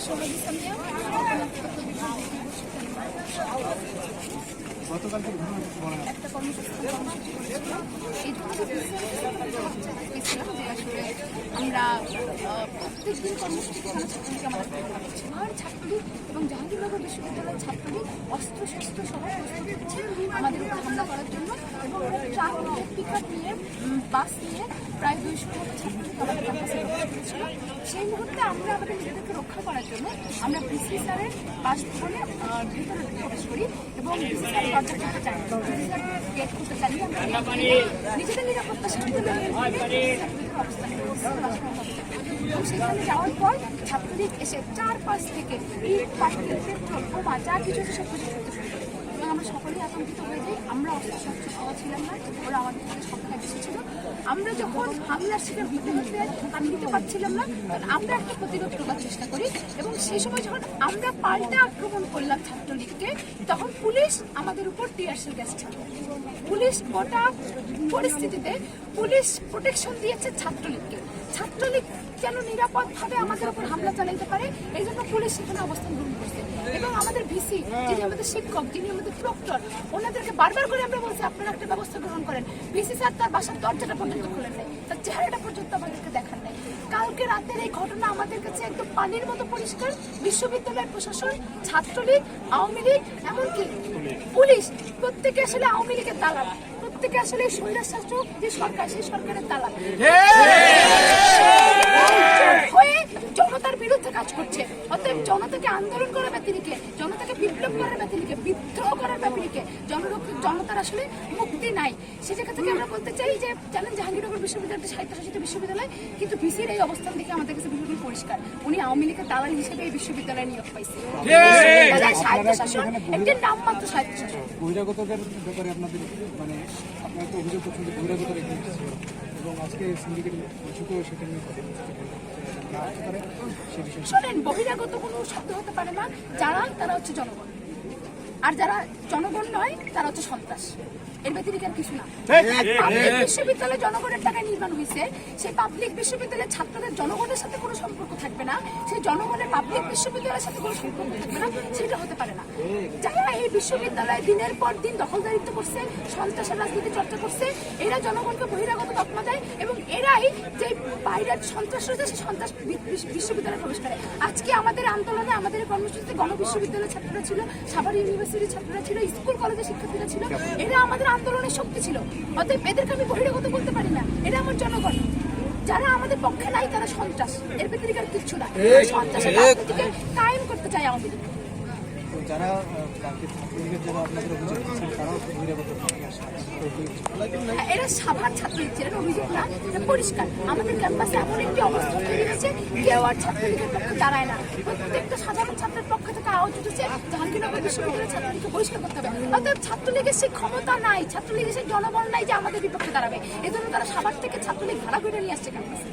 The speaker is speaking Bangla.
ষোলো গতকাল থেকে ঘটনা কিছু বলা যায় একটা কর্মসূচি আসলে আমরা প্রত্যেকদিন কর্মসূচি এখানে ছাত্রলীগ এবং জাহাঙ্গীরনগর বিশ্ববিদ্যালয়ের ছাত্রলীগ অস্ত্র শস্ত্র সহ আমাদের উপর হামলা করার জন্য এবং ট্রাক নিয়ে বাস নিয়ে প্রায় দুইশো ছাত্রলীগ আমাদের ক্যাম্পাসে সেই মুহূর্তে আমরা আমাদের নিজেদেরকে রক্ষা করার জন্য আমরা বিসি স্যারের বাসভবনে ভিতরে প্রবেশ করি এবং বিসি স্যার চাই। বিসি নিজেদের নিরাপত্তা এবং সেখানে যাওয়ার পর ছাত্রলীগ এসে চার পাশ থেকে ইট পাটকেল পেট্রোল যা কিছু সব কিছু ছুটতে শুরু করে। এবং আমরা সকলেই আতঙ্কিত হয়ে যাই। আমরা অস্ত্রশস্ত্র পাওয়া ছিলাম না, ওরা আমাদের থেকে সংখ্যায় বেশি আমরা যখন হামলার শিকার হতে হতে আর নিতে পারছিলাম না, তখন আমরা একটা প্রতিরোধ করার চেষ্টা করি এবং সেই সময় যখন আমরা পাল্টা আক্রমণ করলাম ছাত্রলীগকে, তখন পুলিশ আমাদের উপর টিয়ারসেল গ্যাস ছাড়ল। পুলিশ গোটা পরিস্থিতিতে পুলিশ প্রোটেকশন দিয়েছে ছাত্রলীগকে। ছাত্রলীগ যেন নিরাপদভাবে আমাদের উপর হামলা চালাইতে পারে? এই জন্য পুলিশ সেখানে অবস্থান গ্রহণ করছে। এবং আমাদের ভিসি, যিনি আমাদের শিক্ষক, যিনি আমাদের প্রক্টর, ওনাদেরকে বারবার করে আমরা বলছি, আপনারা একটা ব্যবস্থা গ্রহণ করেন। ভিসি স্যার তার বাসার দরজাটা পর্যন্ত খুলেন নাই তার চেহারাটা পর্যন্ত আমাদেরকে দেখান নাই। কালকে রাতের এই ঘটনা আমাদের কাছে একদম পানির মতো পরিষ্কার। বিশ্ববিদ্যালয়ের প্রশাসন ছাত্রলীগ আওয়ামী লীগ এমনকি পুলিশ। প্রত্যেকে আসলে আওয়ামী লীগের দালাল। প্রত্যেকে আসলে শাসক যে সরকার সেই সরকারের দালাল। হয়ে জনতার বিরুদ্ধে কাজ করছে। জনতাকে আন্দোলন করার ব্যতিরিকে জনতাকে বিপ্লব করার ব্যতিরিকে বিদ্রোহ করার জনরক্ষ জনতার আসলে মুক্তি নাই। সে জায়গা থেকে আমরা বলতে চাই যে জানেন জাহাঙ্গীরনগর বিশ্ববিদ্যালয় একটি স্বায়ত্তশাসিত বিশ্ববিদ্যালয় কিন্তু ভিসির এই অবস্থান দেখে আমাদের কাছে বিষয়টি পরিষ্কার। উনি আওয়ামী লীগের দালাল হিসেবে এই বিশ্ববিদ্যালয়ে নিয়োগ পাইছে স্বায়ত্তশাসন একটি নামমাত্র বহিরাগতদের ব্যাপারে আপনাদের মানে আপনারা তো অভিযোগ করছেন যে এবং আজকে সেটা নিয়ে কথা শোনেন, বহিরাগত কোনো শব্দ হতে পারে না। যারা তারা হচ্ছে জনগণ। আর যারা জনগণ নয়, তারা হচ্ছে সন্ত্রাস। এর ব্যতিরিক আর কিছু না। পাবলিক বিশ্ববিদ্যালয় জনগণের টাকায় নির্মাণ হয়েছে সেই পাবলিক বিশ্ববিদ্যালয়ের ছাত্রদের জনগণের সাথে কোনো সম্পর্ক থাকবে না সেই জনগণের পাবলিক বিশ্ববিদ্যালয়ের সাথে কোনো সম্পর্ক থাকবে না সেটা হতে পারে না। যারা এই বিশ্ববিদ্যালয়ে দিনের পর দিন দখলদারিত্ব করছে সন্ত্রাসের রাজনীতি চর্চা করছে এরা জনগণকে বহিরাগত তকমা দেয় এবং এরাই যে বাইরের সন্ত্রাস রয়েছে সেই সন্ত্রাস বিশ্ববিদ্যালয়ে প্রবেশ করে। আজকে আমাদের আন্দোলনে আমাদের কর্মসূচিতে গণ বিশ্ববিদ্যালয়ের ছাত্ররা ছিল সাভার ইউনিভার্সিটির ছাত্ররা ছিল স্কুল কলেজের শিক্ষার্থীরা ছিল এরা আমাদের আন্দোলনের শক্তি ছিল। অতএব এদেরকে আমি বহিরাগত বলতে পারি না। এটা আমার জনগণ। যারা আমাদের পক্ষে নাই তারা সন্ত্রাস। এর ভিতরে আর কিচ্ছু না। সন্ত্রাসের রাজনীতিকে কায়েম করতে চাই তো যারা এরা সাভার ছাত্রলীগ ছিলেন অভিযোগ না পরিষ্কার। আমাদের ক্যাম্পাসে এমন একটি অবস্থা তৈরি হয়েছে কেউ আর ছাত্রলীগের দাঁড়ায় না। প্রত্যেকটা সাধারণ ছাত্রের পক্ষ থেকে আওয়াজ উঠেছে, জাহাঙ্গীরনগর বিশ্ববিদ্যালয়ের ছাত্রলীগকে বহিষ্কার করতে হবে। অতএব ছাত্রলীগের সেই ক্ষমতা নাই, ছাত্রলীগের সেই জনবল নাই যে আমাদের বিপক্ষে দাঁড়াবে। এজন্য তারা সাভার থেকে ছাত্রলীগ ভাড়া করে নিয়ে আসছে ক্যাম্পাসে।